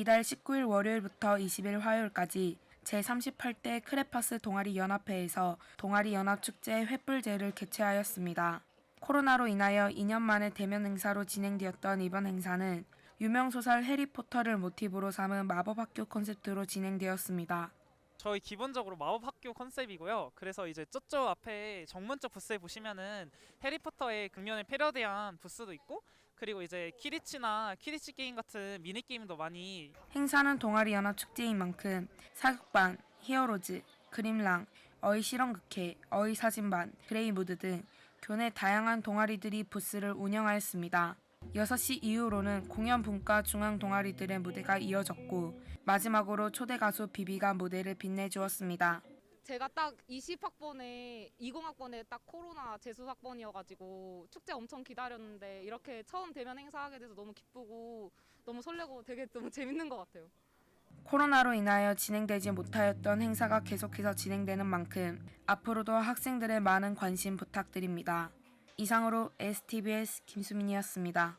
이달 19일 월요일부터 20일 화요일까지 제38대 크레파스 동아리 연합회에서 동아리 연합축제 횃불제를 개최하였습니다. 코로나로 인하여 2년 만에 대면 행사로 진행되었던 이번 행사는 유명 소설 해리포터를 모티브로 삼은 마법학교 컨셉트로 진행되었습니다. 저희 기본적으로 마법 학교 컨셉이고요. 그래서 이제 저쪽 앞에 정문쪽 부스에 보시면은 해리포터의 극면을 패러디한 부스도 있고 그리고 이제 키리치나 키리치 게임 같은 미니 게임도 많이 행사는 동아리 연합 축제인 만큼 사극반, 히어로즈, 그림랑, 어이 실험극회, 어이 사진반, 그레이 무드 등 교내 다양한 동아리들이 부스를 운영하였습니다. 6시 이후로는 공연 분과 중앙 동아리들의 무대가 이어졌고 마지막으로 초대 가수 비비가 무대를 빛내주었습니다. 제가 딱 20학번에 20학번에 딱 코로나 재수 학번이어가지고 축제 엄청 기다렸는데 이렇게 처음 대면 행사하게 돼서 너무 기쁘고 너무 설레고 되게 너무 재밌는 것 같아요. 코로나로 인하여 진행되지 못하였던 행사가 계속해서 진행되는 만큼 앞으로도 학생들의 많은 관심 부탁드립니다. 이상으로 STBS 김수민이었습니다.